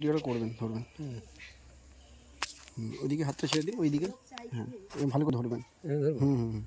ভিডিওটা করবেন ধরবেন। হুম, ওইদিকে হাতটা ছেড়ে দিন ওইদিকে। হ্যাঁ ভালো করে ধরবেন। হুম হুম।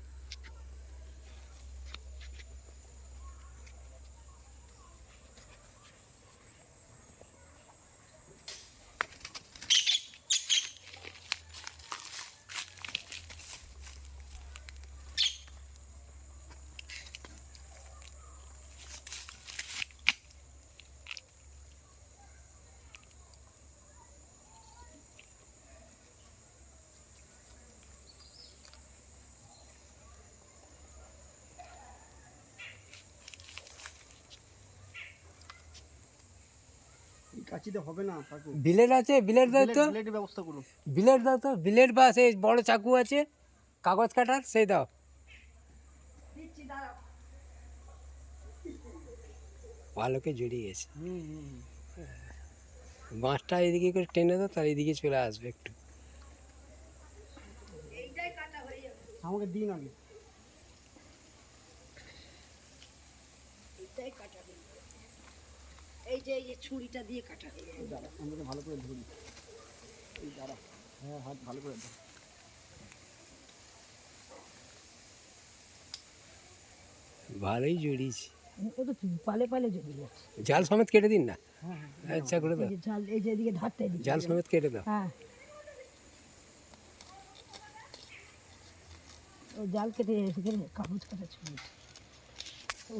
কাঁচিতে হবে না কাকু বিলের আছে বিলের দাও তো। ব্যবস্থা করুন বিলের দাও তো বিলের বা সেই বড় চাকু আছে কাগজ কাটার সেই দাও। ভালোকে জড়িয়ে গেছে বাঁশটা এদিকে করে টেনে দাও তার এদিকে চলে আসবে একটু। আমাকে দিন আগে। এটাই কাটা যাবে। এই যে এই যে ছুরিটা দিয়ে কাটা হয়ে যাবে। দাঁড়া আমাকে ভালো করে ধরি এই দাঁড়া হ্যাঁ হাত ভালো করে ধর ভালোই জড়িয়েছি ও তো পালে পালে জড়িয়ে যাচ্ছে জাল সমেত কেটে দিন না আচ্ছা করে এই দাও যে জাল এই যে এদিকে ধারটা এদিকে জাল সমেত কেটে দাও হ্যাঁ ও জাল কেটে সেখানে কাগজ কাটা ছুরি ও